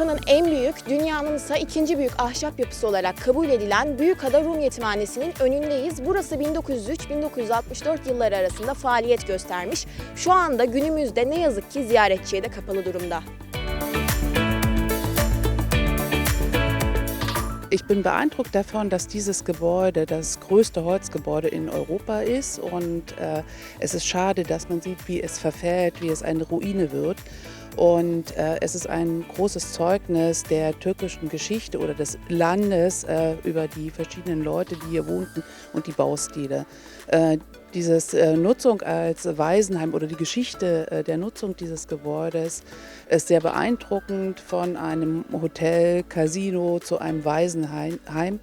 Avrupa'nın en büyük, dünyanın ise ikinci büyük ahşap yapısı olarak kabul edilen Büyükada Rum Yetimhanesi'nin önündeyiz. Burası 1903-1964 yılları arasında faaliyet göstermiş. Şu anda günümüzde ne yazık ki ziyaretçiye de kapalı durumda. Ich bin beeindruckt davon, dass dieses Gebäude das größte Holzgebäude in Europa ist und äh, es ist schade, dass man sieht, wie es verfällt, wie es eine Ruine wird. Und äh, es ist ein großes Zeugnis der türkischen Geschichte oder des Landes äh, über die verschiedenen Leute, die hier wohnten und die Baustile. Äh, dieses äh, Nutzung als Waisenheim oder die Geschichte äh, der Nutzung dieses Gebäudes ist sehr beeindruckend von einem Hotel, Casino zu einem Waisenheim.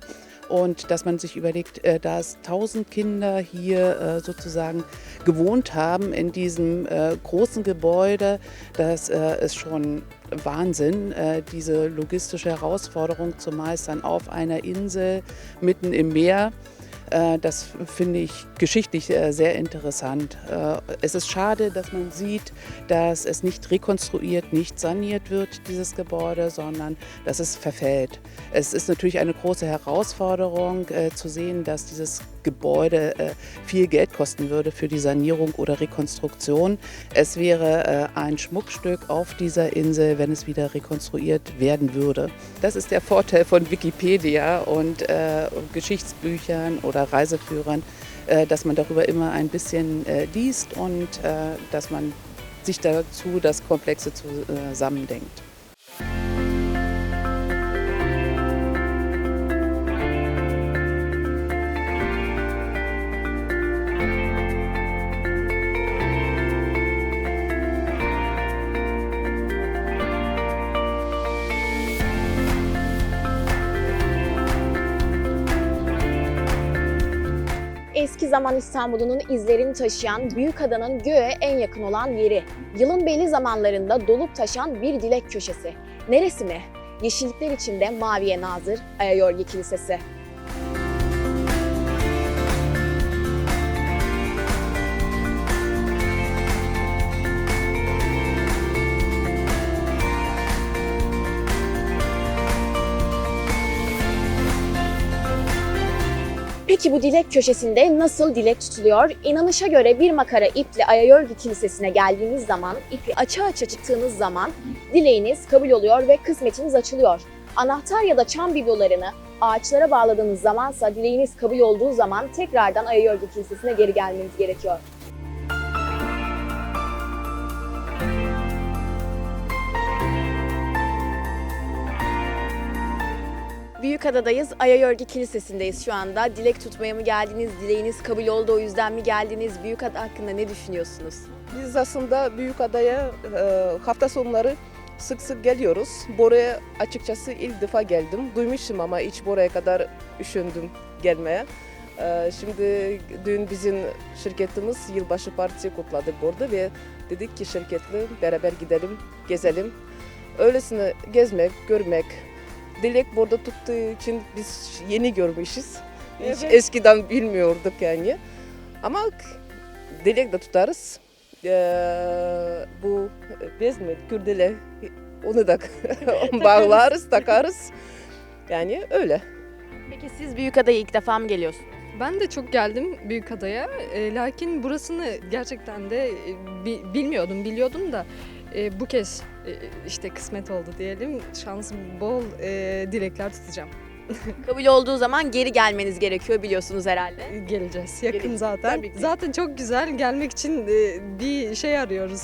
Und dass man sich überlegt, äh, dass tausend Kinder hier äh, sozusagen gewohnt haben in diesem äh, großen Gebäude, das äh, ist schon Wahnsinn, äh, diese logistische Herausforderung zu meistern auf einer Insel mitten im Meer. Äh, Das finde ich geschichtlich äh, sehr interessant. Äh, Es ist schade, dass man sieht, dass es nicht rekonstruiert, nicht saniert wird, dieses Gebäude, sondern dass es verfällt. Es ist natürlich eine große Herausforderung zu sehen, dass dieses Gebäude viel Geld kosten würde für die Sanierung oder Rekonstruktion. Es wäre ein Schmuckstück auf dieser Insel, wenn es wieder rekonstruiert werden würde. Das ist der Vorteil von Wikipedia und Geschichtsbüchern oder Reiseführern, äh, dass man darüber immer ein bisschen äh, liest und äh, dass man sich dazu das Komplexe zusammendenkt. Eski zaman İstanbul'un izlerini taşıyan Büyükada'nın göğe en yakın olan yeri. Yılın belli zamanlarında dolup taşan bir dilek köşesi. Neresi mi? Yeşillikler içinde maviye nazır Ayayorgi Kilisesi. Peki bu dilek köşesinde nasıl dilek tutuluyor? İnanışa göre bir makara iple Ayayorgi Kilisesi'ne geldiğiniz zaman, ipi açı açı çıktığınız zaman dileğiniz kabul oluyor ve kısmetiniz açılıyor. Anahtar ya da çam biblolarını ağaçlara bağladığınız zamansa dileğiniz kabul olduğu zaman tekrardan Ayayorgi Kilisesi'ne geri gelmeniz gerekiyor. Büyükada'dayız. Ayayorgi Kilisesi'ndeyiz şu anda. Dilek tutmaya mı geldiniz? Dileğiniz kabul oldu o yüzden mi geldiniz? Büyükada hakkında ne düşünüyorsunuz? Biz aslında Büyükada'ya e, hafta sonları sık sık geliyoruz. Buraya açıkçası ilk defa geldim. Duymuştum ama hiç buraya kadar üşündüm gelmeye. E, Şimdi dün bizim şirketimiz yılbaşı partisi kutladık burada ve dedik ki şirketle beraber gidelim, gezelim. Öylesine gezmek, görmek, dilek burada tuttuğu için biz yeni görmüşüz. Hiç Evet. eskiden bilmiyorduk yani. Ama dilek de tutarız. Ee, bu bez mi, kürdele onu da bağlarız, takarız. Yani öyle. Peki siz Büyükada'ya ilk defa mı geliyorsunuz? Ben de çok geldim Büyükada'ya. E, lakin burasını gerçekten de e, bi- bilmiyordum, biliyordum da e, bu kez e, işte kısmet oldu diyelim. Şans bol e, dilekler tutacağım. Kabul olduğu zaman geri gelmeniz gerekiyor biliyorsunuz herhalde. E, Geleceğiz. Yakın Geleceğiz, zaten. tabii ki. Zaten çok güzel. Gelmek için e, bir şey arıyoruz.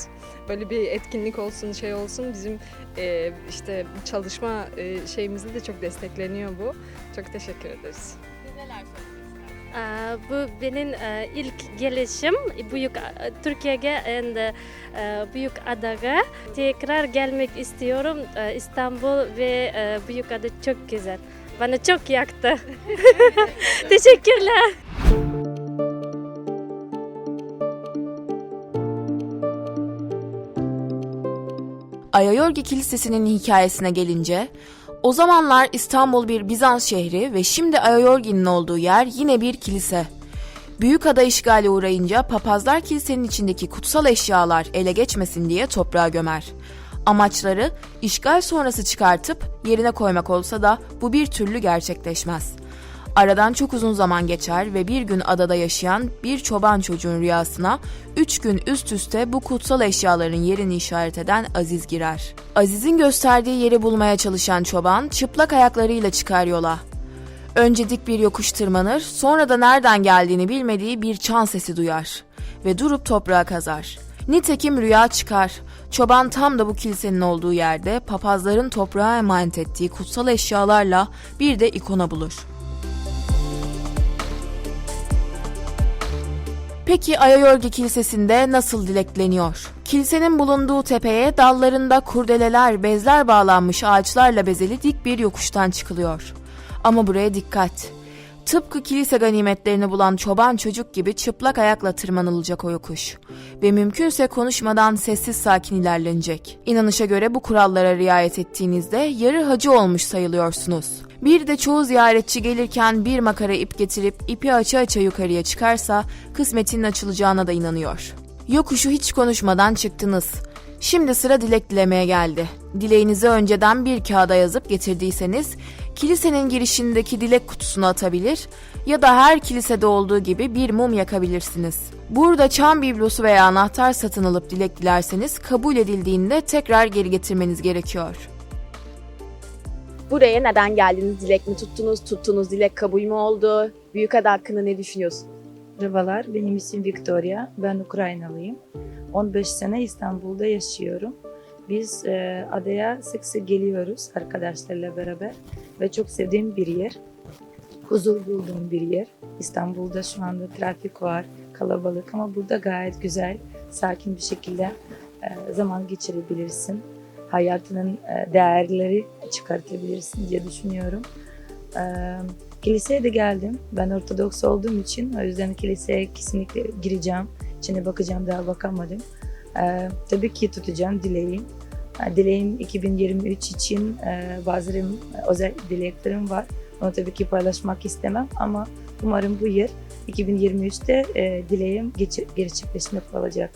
Böyle bir etkinlik olsun, şey olsun. Bizim e, işte çalışma e, şeyimizde de çok destekleniyor bu. Çok teşekkür ederiz. Bu benim e, ilk gelişim büyük Türkiye'ye and e, büyük adaya tekrar gelmek istiyorum. E, İstanbul ve e, büyük ada çok güzel. Bana çok yaktı. Teşekkürler. Ayayorgi Kilisesi'nin hikayesine gelince, o zamanlar İstanbul bir Bizans şehri ve şimdi Ayayorgi'nin olduğu yer yine bir kilise. Büyükada işgale uğrayınca papazlar kilisenin içindeki kutsal eşyalar ele geçmesin diye toprağa gömer. Amaçları işgal sonrası çıkartıp yerine koymak olsa da bu bir türlü gerçekleşmez. Aradan çok uzun zaman geçer ve bir gün adada yaşayan bir çoban çocuğun rüyasına üç gün üst üste bu kutsal eşyaların yerini işaret eden Aziz girer. Aziz'in gösterdiği yeri bulmaya çalışan çoban çıplak ayaklarıyla çıkar yola. Önce dik bir yokuş tırmanır, sonra da nereden geldiğini bilmediği bir çan sesi duyar ve durup toprağa kazar. Nitekim rüya çıkar. Çoban tam da bu kilisenin olduğu yerde papazların toprağa emanet ettiği kutsal eşyalarla bir de ikona bulur. Peki Ayayorgi Kilisesi'nde nasıl dilekleniyor? Kilisenin bulunduğu tepeye dallarında kurdeleler, bezler bağlanmış ağaçlarla bezeli dik bir yokuştan çıkılıyor. Ama buraya dikkat. Tıpkı kilise ganimetlerini bulan çoban çocuk gibi çıplak ayakla tırmanılacak o yokuş. Ve mümkünse konuşmadan sessiz sakin ilerlenecek. İnanışa göre bu kurallara riayet ettiğinizde yarı hacı olmuş sayılıyorsunuz. Bir de çoğu ziyaretçi gelirken bir makara ip getirip ipi aça aça yukarıya çıkarsa kısmetinin açılacağına da inanıyor. Yokuşu hiç konuşmadan çıktınız. Şimdi sıra dilek dilemeye geldi. Dileğinizi önceden bir kağıda yazıp getirdiyseniz kilisenin girişindeki dilek kutusuna atabilir ya da her kilisede olduğu gibi bir mum yakabilirsiniz. Burada çam biblosu veya anahtar satın alıp dilek dilerseniz kabul edildiğinde tekrar geri getirmeniz gerekiyor. Buraya neden geldiniz? Dilek mi tuttunuz? Tuttuğunuz dilek kabul mü oldu? Büyükada hakkında ne düşünüyorsun? Merhabalar, benim isim Victoria. Ben Ukraynalıyım. 15 sene İstanbul'da yaşıyorum. Biz e, adaya sık sık geliyoruz arkadaşlarla beraber ve çok sevdiğim bir yer. Huzur bulduğum bir yer. İstanbul'da şu anda trafik var, kalabalık ama burada gayet güzel, sakin bir şekilde e, zaman geçirebilirsin. Hayatının e, değerleri çıkartabilirsin diye düşünüyorum. E, Kiliseye de geldim. Ben Ortodoks olduğum için o yüzden kiliseye kesinlikle gireceğim. İçine bakacağım daha bakamadım. Ee, tabii ki tutacağım dileğim. Dileğim 2023 için e, bazı özel dileklerim var. Onu tabii ki paylaşmak istemem ama umarım bu yıl 2023'te e, dileğim gerçekleşmek olacak.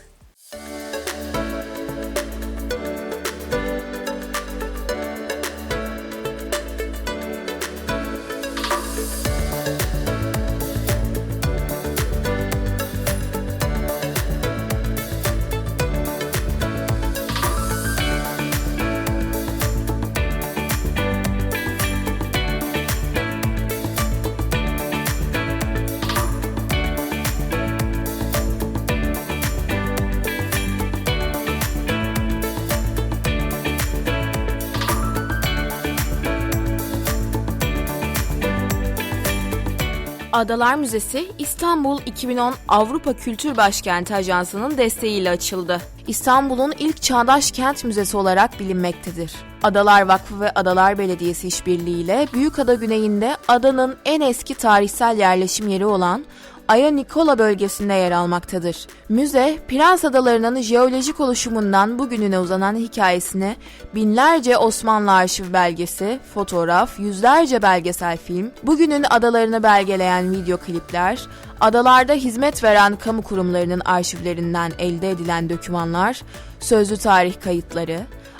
Adalar Müzesi İstanbul 2010 Avrupa Kültür Başkenti Ajansı'nın desteğiyle açıldı. İstanbul'un ilk çağdaş kent müzesi olarak bilinmektedir. Adalar Vakfı ve Adalar Belediyesi işbirliğiyle Büyükada güneyinde adanın en eski tarihsel yerleşim yeri olan Aya Nikola bölgesinde yer almaktadır. Müze, Prens Adaları'nın jeolojik oluşumundan bugününe uzanan hikayesini binlerce Osmanlı arşiv belgesi, fotoğraf, yüzlerce belgesel film, bugünün adalarını belgeleyen video klipler, adalarda hizmet veren kamu kurumlarının arşivlerinden elde edilen dokümanlar, sözlü tarih kayıtları,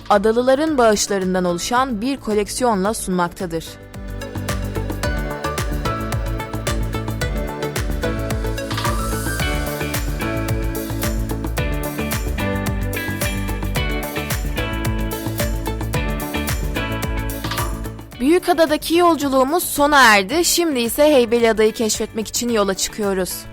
adalıların bağışlarından oluşan bir koleksiyonla sunmaktadır. Büyükada'daki yolculuğumuz sona erdi. Şimdi ise Heybeliada'yı keşfetmek için yola çıkıyoruz.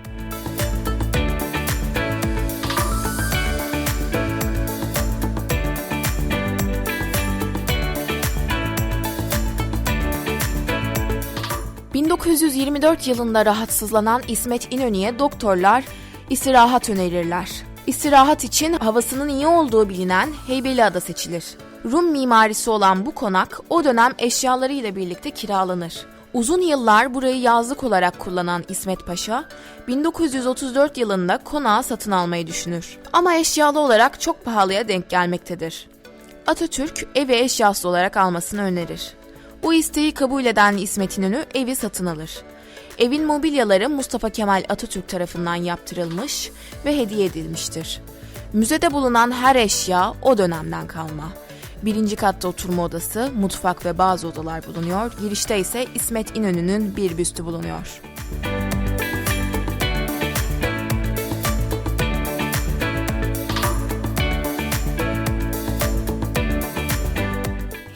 ...1924 yılında rahatsızlanan İsmet İnönü'ye doktorlar istirahat önerirler. İstirahat için havasının iyi olduğu bilinen Heybeliada seçilir. Rum mimarisi olan bu konak o dönem eşyalarıyla birlikte kiralanır. Uzun yıllar burayı yazlık olarak kullanan İsmet Paşa, 1934 yılında konağı satın almayı düşünür. Ama eşyalı olarak çok pahalıya denk gelmektedir. Atatürk evi eşyası olarak almasını önerir. Bu isteği kabul eden İsmet İnönü evi satın alır. Evin mobilyaları Mustafa Kemal Atatürk tarafından yaptırılmış ve hediye edilmiştir. Müzede bulunan her eşya o dönemden kalma. Birinci katta oturma odası, mutfak ve bazı odalar bulunuyor. Girişte ise İsmet İnönü'nün bir büstü bulunuyor.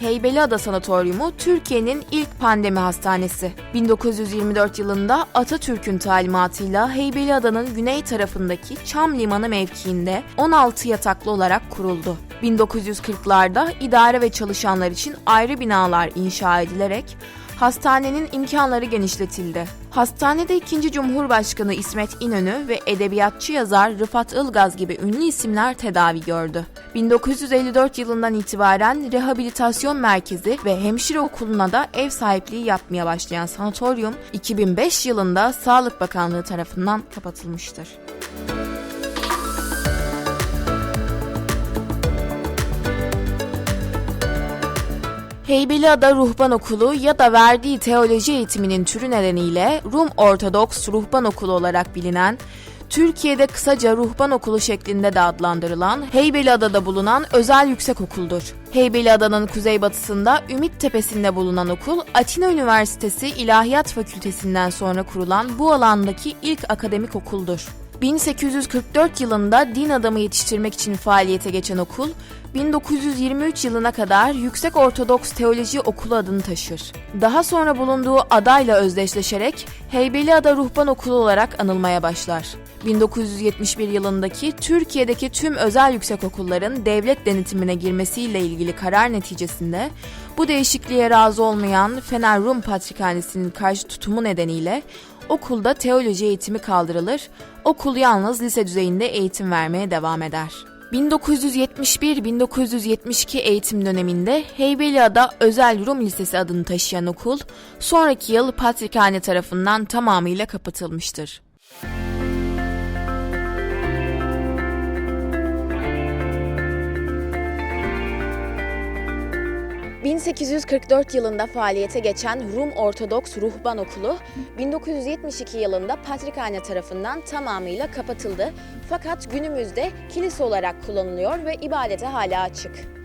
Heybeliada Sanatoryumu Türkiye'nin ilk pandemi hastanesi. 1924 yılında Atatürk'ün talimatıyla Heybeliada'nın güney tarafındaki Çam Limanı mevkiinde 16 yataklı olarak kuruldu. 1940'larda idare ve çalışanlar için ayrı binalar inşa edilerek hastanenin imkanları genişletildi. Hastanede 2. Cumhurbaşkanı İsmet İnönü ve edebiyatçı yazar Rıfat Ilgaz gibi ünlü isimler tedavi gördü. 1954 yılından itibaren rehabilitasyon merkezi ve hemşire okuluna da ev sahipliği yapmaya başlayan sanatoryum 2005 yılında Sağlık Bakanlığı tarafından kapatılmıştır. Heybeliada Ruhban Okulu ya da verdiği teoloji eğitiminin türü nedeniyle Rum Ortodoks Ruhban Okulu olarak bilinen, Türkiye'de kısaca Ruhban Okulu şeklinde de adlandırılan Heybeliada'da bulunan özel yüksek okuldur. Heybeliada'nın kuzeybatısında Ümit Tepesi'nde bulunan okul, Atina Üniversitesi İlahiyat Fakültesinden sonra kurulan bu alandaki ilk akademik okuldur. 1844 yılında din adamı yetiştirmek için faaliyete geçen okul, 1923 yılına kadar Yüksek Ortodoks Teoloji Okulu adını taşır. Daha sonra bulunduğu adayla özdeşleşerek Heybeliada Ruhban Okulu olarak anılmaya başlar. 1971 yılındaki Türkiye'deki tüm özel yüksekokulların devlet denetimine girmesiyle ilgili karar neticesinde bu değişikliğe razı olmayan Fener Rum Patrikhanesi'nin karşı tutumu nedeniyle okulda teoloji eğitimi kaldırılır, okul yalnız lise düzeyinde eğitim vermeye devam eder. 1971-1972 eğitim döneminde Heybeliada Özel Rum Lisesi adını taşıyan okul, sonraki yıl Patrikhane tarafından tamamıyla kapatılmıştır. 1844 yılında faaliyete geçen Rum Ortodoks Ruhban Okulu 1972 yılında Patrikhane tarafından tamamıyla kapatıldı. Fakat günümüzde kilise olarak kullanılıyor ve ibadete hala açık.